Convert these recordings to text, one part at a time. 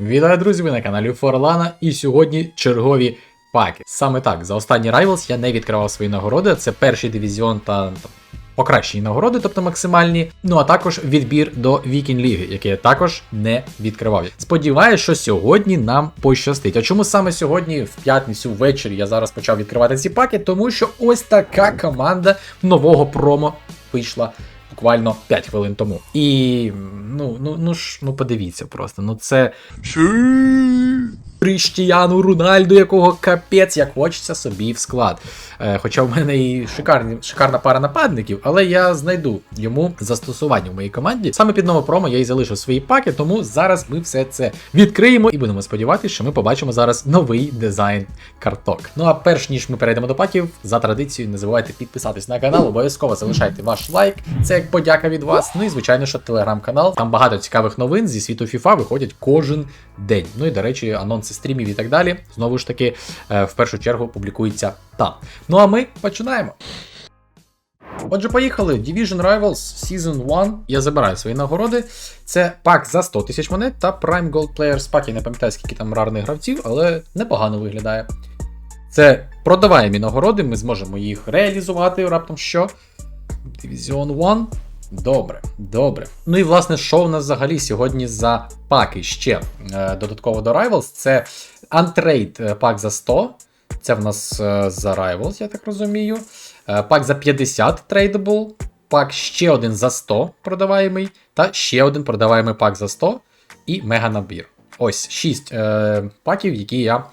Вітаю, друзі! Ви на каналі Форлана, і сьогодні чергові паки. Саме так, за останній Rivals я не відкривав свої нагороди. Це перший дивізіон та покращені нагороди, тобто максимальні. Ну а також відбір до Вікінг Ліги, який я також не відкривав. Сподіваюсь, що сьогодні нам пощастить. А чому саме сьогодні, в п'ятницю ввечері, я зараз почав відкривати ці паки? Тому що ось така команда нового промо вийшла. Буквально 5 хвилин тому. І ну, ну, ну ж, ну подивіться просто. Ну це Кріштіану Рунальду, якого капець як хочеться собі в склад. Е, хоча в мене і шикарні, шикарна пара нападників, але я знайду йому застосування в моїй команді. Саме під нове промо я і залишив свої паки, тому зараз ми все це відкриємо і будемо сподіватися, що ми побачимо зараз новий дизайн карток. Ну а перш ніж ми перейдемо до паків, за традицією не забувайте підписатись на канал, обов'язково залишайте ваш лайк. Це як подяка від вас. Ну і звичайно, що телеграм-канал. Там багато цікавих новин зі світу FIFA виходять кожен день. Ну і до речі, анонси стрімів і так далі. Знову ж таки, е, в першу чергу публікуються там. Ну а ми починаємо. Отже, поїхали. Division Rivals Season 1. Я забираю свої нагороди. Це пак за 100 тисяч монет та Prime Gold Players Pack. Я не пам'ятаю, скільки там рарних гравців, але непогано виглядає. Це продаваємі нагороди, ми зможемо їх реалізувати раптом що. Division 1. Добре, добре. Ну і власне, що в нас взагалі сьогодні за паки ще е, додатково до Rivals? Це Untrade е, пак за 100. Це в нас е, за Rivals, я так розумію. Пак за 50 Tradable, пак ще один за 100 продаваємий, та ще один продаваємий пак за 100 і мега набір. Ось 6 е, паків, які я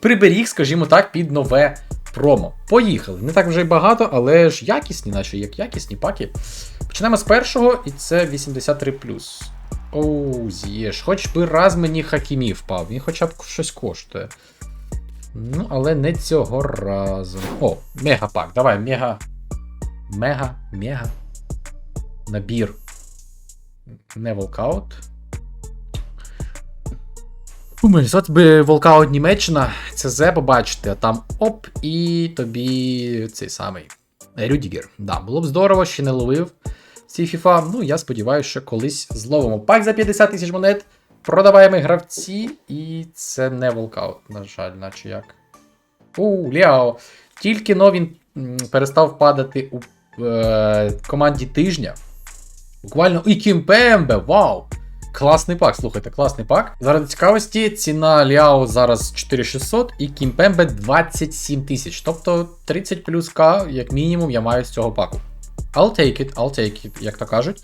приберіг, скажімо так, під нове промо. Поїхали. Не так вже й багато, але ж якісні, наче як якісні паки. Почнемо з першого, і це 83. Оу, з'єш. Хоч би раз мені Хакімі впав, він хоча б щось коштує. Ну, але не цього разу. О, мегапак. Давай, мега. Мега, мега. Набір. Не волкаут. Думаю, от би волкаут Німеччина, ЦЗ побачити, а там оп, і тобі цей самий. Рюдігер. Да, було б здорово, ще не ловив цей FIFA. Ну, я сподіваюся, що колись зловимо. Пак за 50 тисяч монет. Продаваємо гравці, і це не волкаут, на жаль, наче як. У, Ляо. Тільки но він перестав падати у е, команді тижня. Буквально і Кімпембе, вау! Класний пак, слухайте, класний пак. Заради цікавості, ціна Ляо зараз 4600 і Кімпембе 27 тисяч. Тобто 30 плюс К, як мінімум, я маю з цього паку. I'll take it, I'll take it, як то кажуть.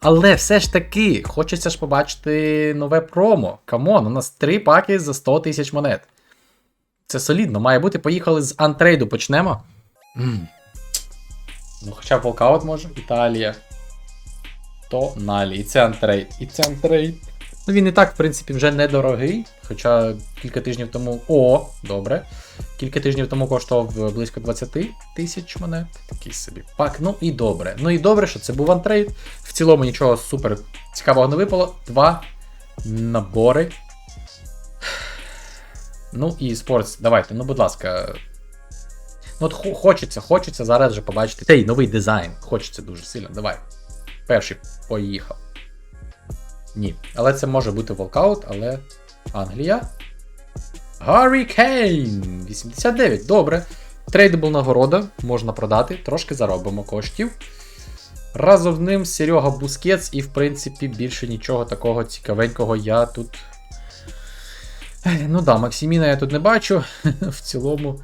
Але все ж таки, хочеться ж побачити нове промо. Камон, у нас три паки за 100 тисяч монет. Це солідно, має бути. Поїхали з антрейду почнемо. М. Ну, хоча волкаут може. Італія. То Налі. І це антрейд. І це антрейд. Ну він і так, в принципі, вже недорогий. Хоча кілька тижнів тому. О, добре. Кілька тижнів тому коштував близько 20 тисяч монет. Такий собі пак. Ну і добре. Ну і добре, що це був антрейд. В цілому нічого супер цікавого не випало. Два набори. Ну і спортс, давайте, ну будь ласка. Ну от хочеться, хочеться зараз вже побачити цей новий дизайн. Хочеться дуже сильно. Давай. Перший поїхав. Ні. Але це може бути волкаут, але Англія. Гаррі Кейн! 89. Добре. Трейдабл нагорода, можна продати, трошки заробимо коштів. Разом з ним Серега Бускетс, і, в принципі, більше нічого такого цікавенького я тут. Ну да, Максиміна я тут не бачу. В цілому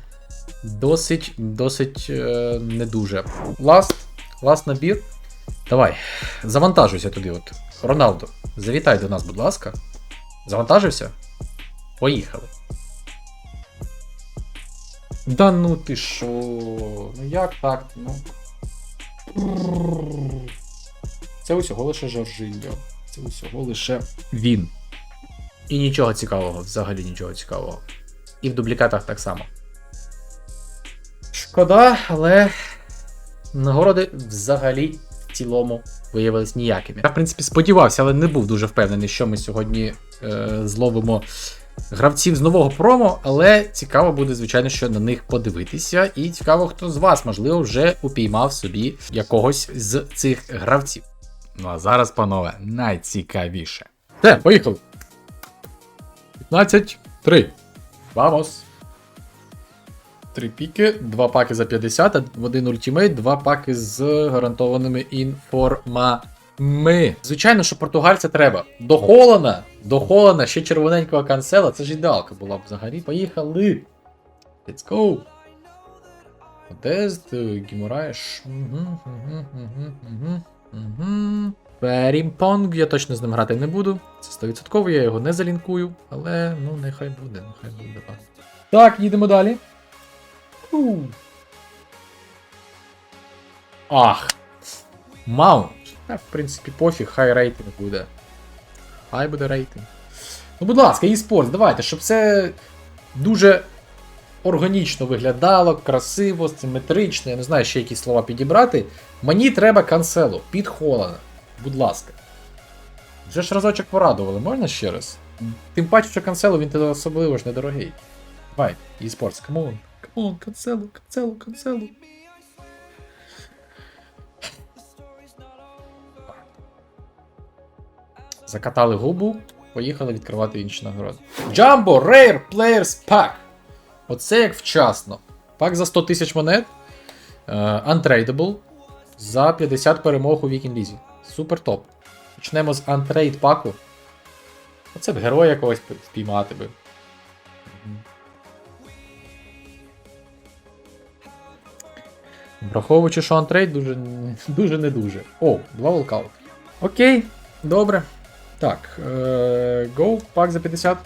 досить досить е, не дуже. Ласт, ласт набір. Давай, завантажуйся туди. от. Роналдо, завітай до нас, будь ласка. Завантажився? Поїхали. Да ну ти шо? Ну як так? Ну. Це усього лише Жоржиньо. Це усього лише він. І нічого цікавого, взагалі нічого цікавого. І в дублікатах так само. Шкода, але нагороди взагалі цілому виявились ніякими. Я, в принципі, сподівався, але не був дуже впевнений, що ми сьогодні е, зловимо гравців з нового промо, але цікаво буде, звичайно, що на них подивитися. І цікаво, хто з вас, можливо, вже упіймав собі якогось з цих гравців. Ну а зараз, панове, найцікавіше. Те, поїхали. 15, 3. Вамос. Три піки, два паки за 50, один ультимейт, два паки з гарантованими інформами. Звичайно, що португальця треба. До Холана, до Холана, ще червоненького канцела, це ж ідеалка була б взагалі. Поїхали. Let's go. Одест, Гімураєш. Угу. Перімпонг, я точно з ним грати не буду. Це 100%, я його не залінкую, але ну нехай буде, нехай буде. Так, їдемо далі. Ах. Маунт. В принципі, пофіг, хай рейтинг буде. Хай буде рейтинг. Ну, будь ласка, e-спорт, давайте, щоб це дуже органічно виглядало, красиво, симетрично, я не знаю, ще якісь слова підібрати. Мені треба канцелу під Холана. Будь ласка. Вже ж разочок порадували, можна ще раз? Тим паче, що канцелу він особливо ж недорогий. Давай, e-sports, камон. Камон, канцелу, канцелу, канцелу. Закатали губу, поїхали відкривати інші нагороди. Jumbo Rare Players Pack. Оце як вчасно. Пак за 100 тисяч монет. е, Untradeable. За 50 перемог у Вікінг Лізі. Супер топ. Почнемо з Untrade паку. Оце б героя якогось впіймати би. Враховуючи, що антрейд дуже, дуже не дуже. О, два волкаут. Окей, добре. Так, е- пак за 50.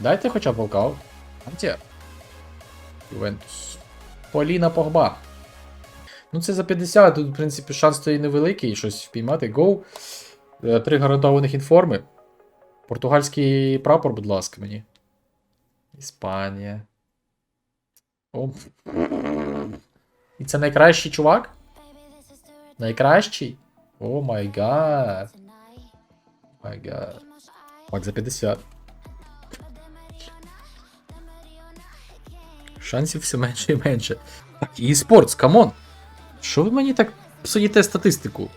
Дайте хоча б волкаут. Антія. Ювентус. Поліна Погба. Ну, це за 50, тут, в принципі, шанс то невеликий, щось впіймати. Go. Е, Три гарантованих інформи. Португальський прапор, будь ласка, мені. Іспанія. О. І це найкращий чувак? Найкращий? О май гад. Май гад. Пак за 50. Шансів все менше і менше. Так, і спортс, камон. Що ви мені так псуєте статистику?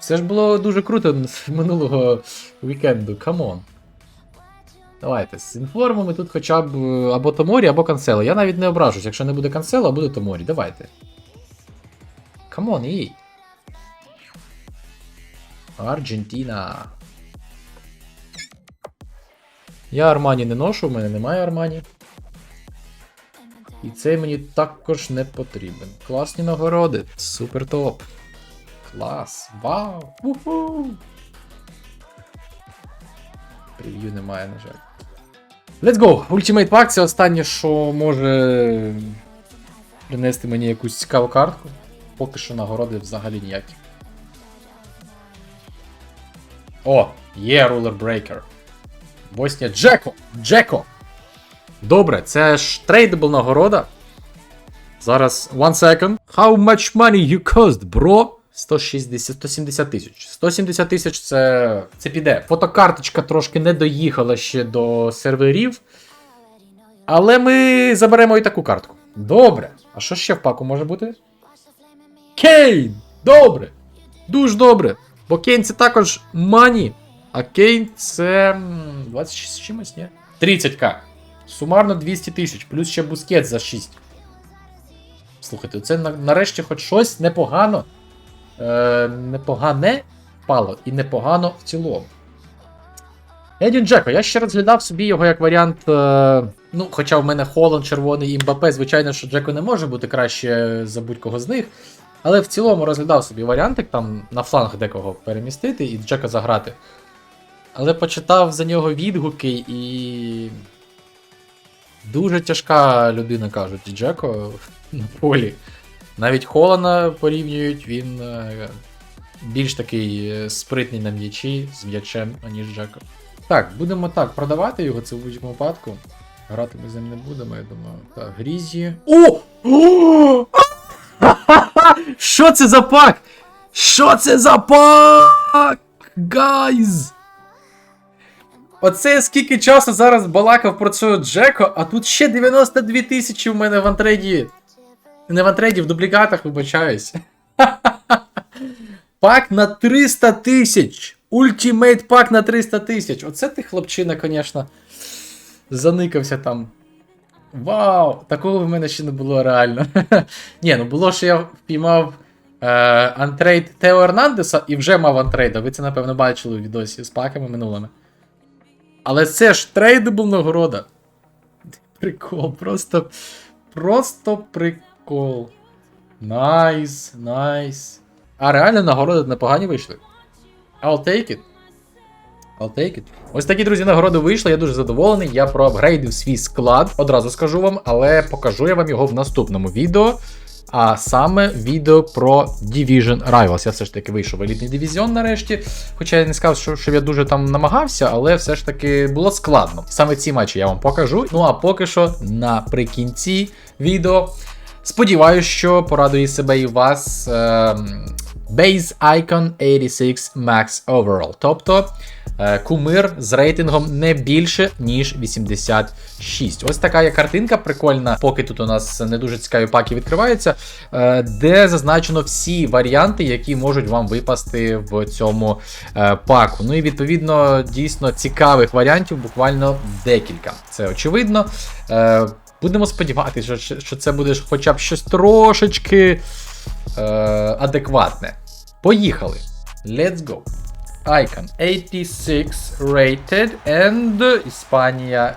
Все ж було дуже круто минулого вікенду, камон. Давайте, з інформами тут хоча б е, або Томорі, або канцело. Я навіть не ображусь, якщо не буде канцело, а буде Томорі. Давайте. Камон, їй. Аргентина. Я Армані не ношу, в мене немає Армані. І цей мені також не потрібен. Класні нагороди. Супер топ. Клас. Вау! Уху! Прев'ю немає, на жаль. Let's go! Ultimate Pack це останнє, що може принести мені якусь цікаву картку. Поки що нагороди взагалі ніякі. О, є Ruler Breaker. Боснія Джеко! Джеко! Добре, це ж трейдабл нагорода. Зараз one second. How much money you cost, bro? 160, 170 тисяч. 170 тисяч це, це піде. Фотокарточка трошки не доїхала ще до серверів. Але ми заберемо і таку картку. Добре. А що ще в паку може бути? Кейн! Добре! Дуже добре. Бо Кейн це також мані. А Кейн це. 26 чимось, ні? 30к. Сумарно 200 тисяч, плюс ще бускет за 6. Слухайте, це нарешті хоч щось непогано. Е, непогане впало і непогано в цілому. Едін Джеко, я ще розглядав собі його як варіант. Е, ну, хоча в мене Холланд, червоний і Мбапе, звичайно, що Джеко не може бути краще за будь-кого з них. Але в цілому розглядав собі варіантик там на фланг декого перемістити і Джека заграти. Але почитав за нього відгуки і. Дуже тяжка людина, кажуть, Джеко на полі. Навіть Холана порівнюють, він е, більш такий е, спритний на м'ячі з м'ячем, аніж Джеко. Так, будемо так продавати його, це в будь-якому випадку. Грати ми з ним не будемо, я думаю. Так, Грізі. О! Що це за пак? Що це за пак? Гайз! Оце скільки часу зараз балакав про цього Джеко, а тут ще 92 тисячі в мене в антреді. Не в антреді, в дублікатах, вибачаюсь. Пак на 300 тисяч. Ультимейт пак на 300 тисяч. Оце ти, хлопчина, звісно, заникався там. Вау! Такого в мене ще не було реально. Ні, ну було, що я впіймав е, антрейд Тео Ернандеса і вже мав антрейда. Ви це, напевно, бачили у відосі з паками минулими. Але це ж трейдабл нагорода. Прикол, просто. Просто прикол. Найс, найс. А реально нагороди непогані вийшли. I'll take it. I'll take it. Ось такі, друзі, нагороди вийшли. Я дуже задоволений. Я проапгрейдив свій склад, одразу скажу вам, але покажу я вам його в наступному відео. А саме відео про Division Rivals. Я все ж таки вийшов в елітний дивізіон нарешті. Хоча я не сказав, що, що я дуже там намагався, але все ж таки було складно. Саме ці матчі я вам покажу. Ну а поки що наприкінці відео. Сподіваюсь, що порадує себе і вас. ем, Base Icon 86 Max Overall. Тобто е, кумир з рейтингом не більше, ніж 86. Ось така є картинка прикольна, поки тут у нас не дуже цікаві паки відкриваються, е, де зазначено всі варіанти, які можуть вам випасти в цьому е, паку. Ну і відповідно дійсно цікавих варіантів, буквально декілька. Це очевидно. Будемо сподіватися, що, це буде хоча б щось трошечки е, адекватне. Поїхали. Let's go. Icon 86 rated and Іспанія.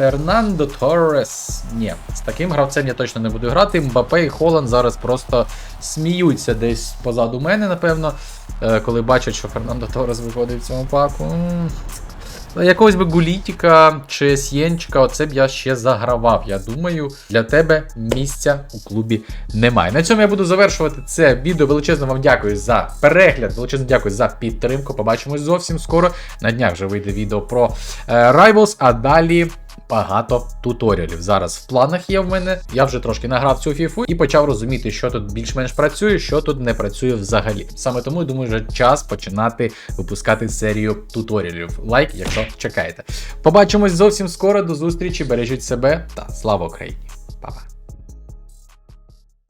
Фернандо Торрес. Ні, з таким гравцем я точно не буду грати. Мбапе і Холланд зараз просто сміються десь позаду мене, напевно, е, коли бачать, що Фернандо Торрес виходить в цьому паку. М, Якогось би Гулітіка чи Сєнчика, оце б я ще загравав. Я думаю, для тебе місця у клубі немає. На цьому я буду завершувати це відео. Величезно вам дякую за перегляд, величезно дякую за підтримку. Побачимось зовсім скоро. На днях вже вийде відео про е, Rivals, а далі. Багато туторіалів зараз в планах є в мене. Я вже трошки награв цю фіфу і почав розуміти, що тут більш-менш працює, що тут не працює взагалі. Саме тому я думаю, вже час починати випускати серію туторіалів. Лайк, якщо чекаєте. Побачимось зовсім скоро. До зустрічі. Бережіть себе та слава Україні! Па-па!